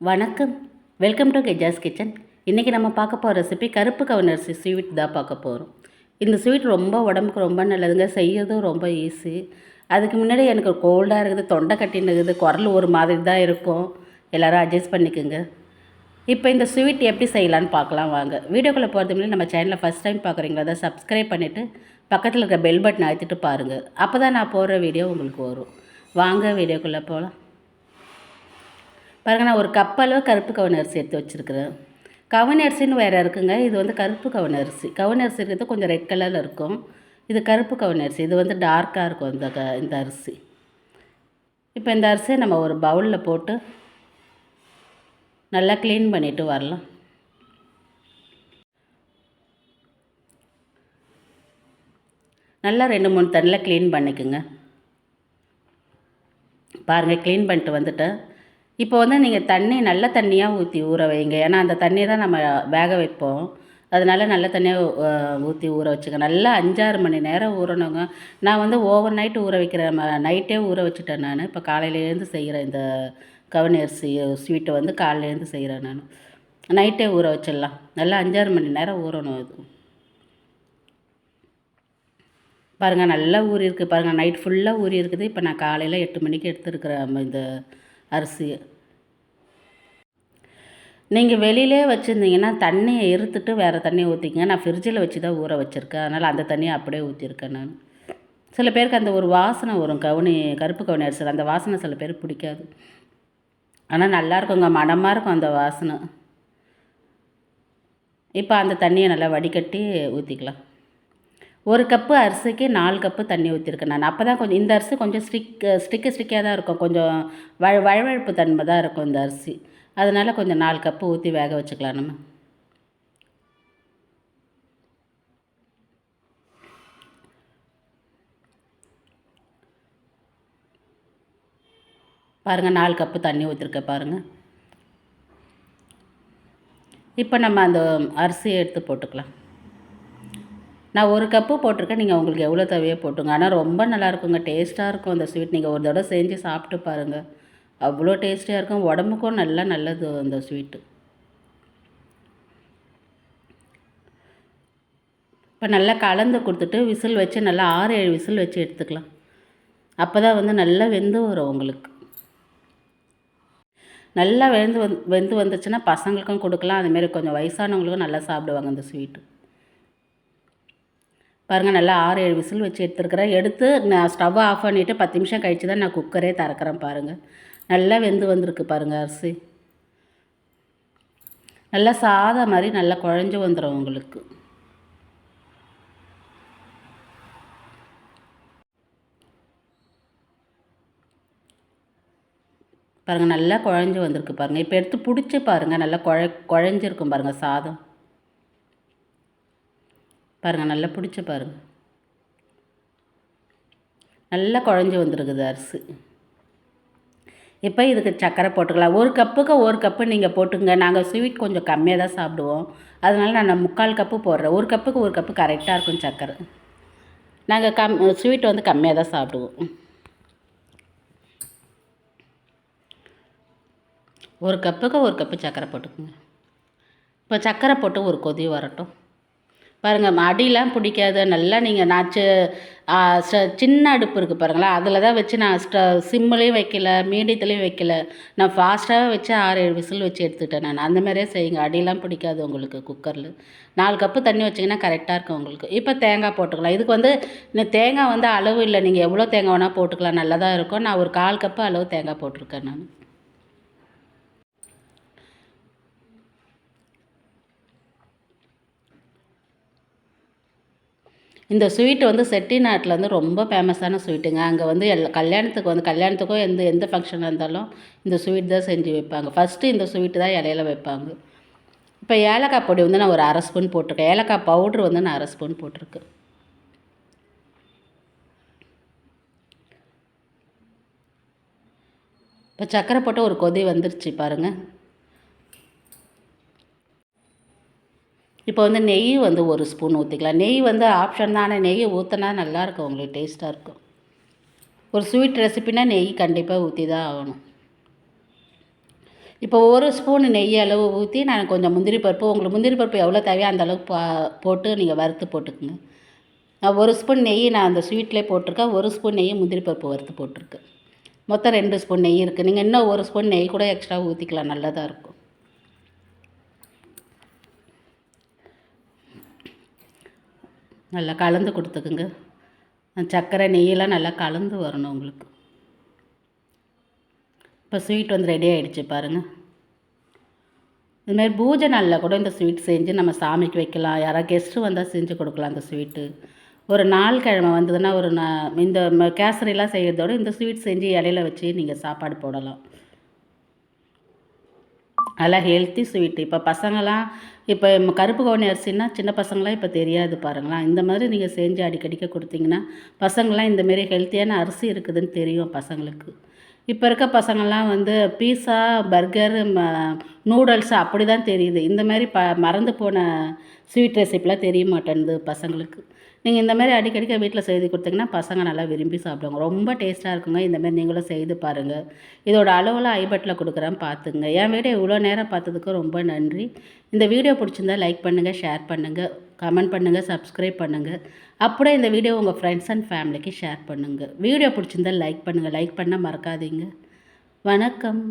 வணக்கம். Welcome to கெஜாஸ் kitchen இன்றைக்கி நம்ம பார்க்க போகிற ரெசிபி கருப்பு கவனரிசி ஸ்வீட் தான் பார்க்க போகிறோம் இந்த ஸ்வீட் ரொம்ப உடம்புக்கு ரொம்ப நல்லதுங்க. செய்யறதும் ரொம்ப ஈஸி அதுக்கு முன்னாடி எனக்கு கோல்டாக இருக்குது தொண்டை கட்டினுக்குது குரல் ஒரு மாதிரி தான் இருக்கும். எல்லோரும் அட்ஜஸ்ட் பண்ணிக்கோங்க. இப்போ இந்த ஸ்வீட் எப்படி செய்யலான்னு பார்க்கலாம் வாங்க. வீடியோக்குள்ளே போகிறது முன்னாடி நம்ம சேனலை ஃபஸ்ட் டைம் பார்க்குறீங்களா அதை சப்ஸ்கிரைப் பண்ணிவிட்டு பக்கத்தில் இருக்க பெல் பட்டன் அழுத்திட்டு பாருங்கள் அப்போ தான் நான் போடுற வீடியோ உங்களுக்கு வரும். வாங்க வீடியோக்குள்ளே போகலாம் பாருங்க நான் ஒரு கப் அளவு கருப்பு கவன அரிசி எடுத்து வச்சுருக்கிறேன். கவன அரிசின்னு வேறு இருக்குங்க. இது வந்து கருப்பு கவன அரிசி. கவன அரிசி இருக்கிறது கொஞ்சம் ரெட் கலரில் இருக்கும். இது கருப்பு கவன அரிசி. இது வந்து டார்க்காக இருக்கும் இந்த க இந்த அரிசி. இப்போ இந்த அரிசியை நம்ம ஒரு பவுலில் போட்டு நல்லா க்ளீன் பண்ணிவிட்டு வரலாம். நல்லா ரெண்டு மூணு தண்ணியில் க்ளீன் பண்ணிக்கோங்க. பாருங்கள் க்ளீன் பண்ணிட்டு வந்துட்டேன். இப்போ வந்து நீங்கள் தண்ணி நல்ல தண்ணியாக ஊற்றி ஊற வைங்க. ஏன்னா அந்த தண்ணியை தான் நம்ம வேக வைப்போம். அதனால நல்ல தண்ணியாக ஊற்றி ஊற வச்சுக்க நல்லா அஞ்சாறு மணி நேரம் ஊறணுங்க. நான் வந்து ஓவர் நைட் ஊற வைக்கிறேன் நைட்டே ஊற வச்சுட்டேன் நான். இப்போ காலையிலேருந்து செய்கிறேன் இந்த கவனி அரிசி ஸ்வீட்டை வந்து காலையிலேருந்து செய்கிறேன் நான். நைட்டே ஊற வச்சிடலாம். நல்லா அஞ்சாறு மணி நேரம் ஊறணும் அது. பாருங்கள் நல்லா ஊறி இருக்குது பாருங்கள் நைட் ஃபுல்லாக ஊறி இருக்குது இப்போ நான் காலையில் எட்டு மணிக்கு எடுத்துருக்குறேன் இந்த அரிசியை நீங்கள் வெளியிலே வச்சுருந்தீங்கன்னா தண்ணியை இருத்துட்டு வேறு தண்ணியை ஊற்றிக்கங்க நான் ஃப்ரிட்ஜில் வச்சு தான் ஊற வச்சுருக்கேன். அதனால் அந்த தண்ணியை அப்படியே ஊற்றிருக்கேன் நான். சில பேருக்கு அந்த ஒரு வாசனை வரும். கவுனி கருப்பு கவுனி அரிசி. அந்த வாசனை சில பேருக்கு பிடிக்காது. ஆனால் நல்லா இருக்குங்க. மனமாக இருக்கும் அந்த வாசனை. இப்போ அந்த தண்ணியை நல்லா வடிகட்டி ஊற்றிக்கலாம் ஒரு கப்பு அரிசிக்கு நாலு கப்பு தண்ணி ஊற்றிருக்கேன் நான். அப்போ தான் கொஞ்சம் இந்த அரிசி கொஞ்சம் ஸ்டிக் ஸ்டிக்கு ஸ்டிக்காக தான் இருக்கும். கொஞ்சம் வழ வழவழப்பு தன்மை தான் இருக்கும் இந்த அரிசி. அதனால் கொஞ்சம் நாலு கப்பு ஊற்றி வேக வச்சுக்கலாம் நம்ம. பாருங்கள் நாலு கப்பு தண்ணி ஊற்றிருக்க பாருங்கள் இப்போ நம்ம அந்த அரிசியை எடுத்து போட்டுக்கலாம். நான் ஒரு கப்பு போட்டிருக்கேன். நீங்கள் உங்களுக்கு எவ்வளோ தேவையோ போட்டுங்க. ஆனால் ரொம்ப நல்லாயிருக்குங்க. டேஸ்ட்டாக இருக்கும் அந்த ஸ்வீட் நீங்கள் ஒரு தடவை செஞ்சு சாப்பிட்டு பாருங்கள் அவ்வளோ டேஸ்டியாக இருக்கும். உடம்புக்கும் நல்லா நல்லது அந்த ஸ்வீட்டு இப்போ நல்லா கலந்து கொடுத்துட்டு விசில் வச்சு நல்லா ஆறு ஏழு விசில் வச்சு எடுத்துக்கலாம். அப்போ தான் வந்து நல்லா வெந்து வரும் உங்களுக்கு. நல்லா வெந்து வந் வெந்து வந்துச்சுன்னா பசங்களுக்கும் கொடுக்கலாம். அதுமாரி கொஞ்சம் வயசானவங்களுக்கும் நல்லா சாப்பிடுவாங்க அந்த ஸ்வீட்டு பாருங்கள் நல்லா ஆறு ஏழு விசில் வச்சு எடுத்துருக்கிறேன். எடுத்து நான் ஸ்டவ்வை ஆஃப் பண்ணிவிட்டு பத்து நிமிஷம் கழித்து தான் நான் குக்கரே திறக்கிறேன் பாருங்கள் நல்லா வெந்து வந்திருக்கு பாருங்கள் அரிசி. நல்லா சாதம் மாதிரி நல்லா குழஞ்சி வந்துடும் உங்களுக்கு. பாருங்கள் நல்லா குழஞ்சி வந்திருக்கு பாருங்கள் இப்போ எடுத்து பிடிச்சி பாருங்கள் நல்லா குழ குழஞ்சிருக்கும் பாருங்கள் சாதம். பாருங்கள் நல்லா பிடிச்சி பாருங்கள் நல்லா குழஞ்சி வந்துருக்குது அரிசி. இப்போ இதுக்கு சர்க்கரை போட்டுக்கலாம். ஒரு கப்புக்கு ஒரு கப்பு நீங்கள் போட்டுங்க நாங்கள் ஸ்வீட் கொஞ்சம் கம்மியாக தான் சாப்பிடுவோம். அதனால் நான் முக்கால் கப்பு போடுறேன். ஒரு கப்புக்கு ஒரு கப்பு கரெக்டாக இருக்கும் சர்க்கரை நாங்கள் கம் ஸ்வீட் வந்து கம்மியாக தான் சாப்பிடுவோம். ஒரு கப்புக்கு ஒரு கப்பு சர்க்கரை போட்டுக்கோங்க. இப்போ சர்க்கரை போட்டு ஒரு கொதி வரட்டும். பாருங்கள் அடிலாம் பிடிக்காது. நல்லா நீங்கள் நான் சின்ன அடுப்பு இருக்குது பாருங்களேன் அதில் தான் வச்சு நான் ஸ்ட சிம்முலேயும் வைக்கல மீடியத்துலேயும் வைக்கல. நான் ஃபாஸ்ட்டாகவே வச்சு ஆறு ஏழு விசில் வச்சு எடுத்துட்டேன் நான். அந்த மாதிரியே செய்யுங்க. அடியெலாம் பிடிக்காது உங்களுக்கு குக்கரில் நாலு கப்பு தண்ணி வச்சிங்கன்னா கரெக்டாக இருக்கும் உங்களுக்கு. இப்போ தேங்காய் போட்டுக்கலாம். இதுக்கு வந்து இந்த தேங்காய் வந்து அளவு இல்லை. நீங்கள் எவ்வளோ தேங்காய் வேணால் போட்டுக்கலாம். நல்லதாக இருக்கும். நான் ஒரு கால் கப்பு அளவு தேங்காய் போட்டிருக்கேன் நான். இந்த ஸ்வீட்டு வந்து செட்டிநாட்டில் வந்து ரொம்ப ஃபேமஸான ஸ்வீட்டுங்க அங்கே வந்து எல் கல்யாணத்துக்கு வந்து கல்யாணத்துக்கும் எந்த எந்த ஃபங்க்ஷனாக இருந்தாலும் இந்த ஸ்வீட் தான் செஞ்சு வைப்பாங்க. ஃபஸ்ட்டு இந்த ஸ்வீட்டு தான் இலையில வைப்பாங்க. இப்போ ஏலக்காய் பொடி வந்து நான் ஒரு அரை ஸ்பூன் போட்டிருக்கேன். ஏலக்காய் பவுட்ரு வந்து நான் அரை ஸ்பூன் போட்டிருக்கேன். இப்போ சர்க்கரை போட்டு ஒரு கொதி வந்துருச்சு பாருங்கள் இப்போ வந்து நெய் வந்து ஒரு ஸ்பூன் ஊற்றிக்கலாம் நெய் வந்து ஆப்ஷன் தான். ஆனால் நெய் ஊற்றினா நல்லாயிருக்கும் உங்களுக்கு டேஸ்ட்டாக இருக்கும். ஒரு ஸ்வீட் ரெசிபினா நெய் கண்டிப்பாக ஊற்றி தான் ஆகணும். இப்போ ஒரு ஸ்பூன் நெய் அளவு ஊற்றி நான் கொஞ்சம் முந்திரி பருப்பு உங்களுக்கு முந்திரி பருப்பு எவ்வளோ தேவையோ அந்த அளவுக்கு பா போட்டு நீங்கள் வறுத்து போட்டுக்குங்க. நான் ஒரு ஸ்பூன் நெய் நான் அந்த ஸ்வீட்லேயே போட்டிருக்கேன். ஒரு ஸ்பூன் நெய் முந்திரி பருப்பு வறுத்து போட்டிருக்கேன். மொத்தம் ரெண்டு ஸ்பூன் நெய் இருக்குது நீங்கள் இன்னும் ஒரு ஸ்பூன் நெய் கூட எக்ஸ்ட்ரா ஊற்றிக்கலாம் நல்லதாக இருக்கும். நல்லா கலந்து கொடுத்துக்குங்க. சர்க்கரை நெய்யெல்லாம் நல்லா கலந்து வரணும் உங்களுக்கு. இப்போ ஸ்வீட் வந்து ரெடி ஆகிடுச்சு பாருங்கள் இதுமாரி பூஜை நாளில் கூட இந்த ஸ்வீட் செஞ்சு நம்ம சாமிக்கு வைக்கலாம். யாராவது கெஸ்ட்டு வந்தால் செஞ்சு கொடுக்கலாம் அந்த ஸ்வீட்டு ஒரு நாள் கிழமை வந்ததுன்னா ஒரு நான் இந்த ம- கேசரிலாம் செய்கிறதோட இந்த ஸ்வீட் செஞ்சு இலையில வச்சு நீங்கள் சாப்பாடு போடலாம். நல்லா ஹெல்த்தி ஸ்வீட்டு இப்போ பசங்களாம் இப்போ கருப்பு கவுனி அரிசின்னா சின்ன பசங்களாம் இப்போ தெரியாது பாருங்களேன். இந்த மாதிரி நீங்கள் செஞ்சு அடிக்கடிக்க கொடுத்தீங்கன்னா பசங்களாம் இந்தமாரி ஹெல்த்தியான அரிசி இருக்குதுன்னு தெரியும் பசங்களுக்கு. இப்போ இருக்க பசங்கள்லாம் வந்து பீஸா ம நூடுல்ஸ் அப்படி தான் தெரியுது. இந்த மாதிரி ப மறந்து போன ஸ்வீட் ரெசிபிலாம் தெரிய மாட்டேன்து பசங்களுக்கு. நீங்கள் இந்த மாதிரி அடிக்கடிக்க வீட்டில் செய்து கொடுத்தீங்கன்னா பசங்க நல்லா விரும்பி சாப்பிடுவாங்க. ரொம்ப டேஸ்ட்டாக இருக்குங்க. இந்த மாதிரி நீங்களும் செய்து பாருங்கள் இதோட அளவெல்லாம் ஐபட்டில் கொடுக்குறேன். பார்த்துங்க என் வீடியோ இவ்வளோ நேரம் பார்த்ததுக்கு ரொம்ப நன்றி. இந்த வீடியோ பிடிச்சிருந்தா லைக் பண்ணுங்கள் ஷேர் பண்ணுங்கள் கமெண்ட் பண்ணுங்கள் சப்ஸ்கிரைப் பண்ணுங்கள் அப்படியே இந்த வீடியோ உங்கள் ஃப்ரெண்ட்ஸ் அண்ட் ஃபேமிலிக்கு ஷேர் பண்ணுங்கள் வீடியோ பிடிச்சிருந்தா லைக் பண்ணுங்கள் லைக் பண்ண மறக்காதீங்க. வணக்கம்.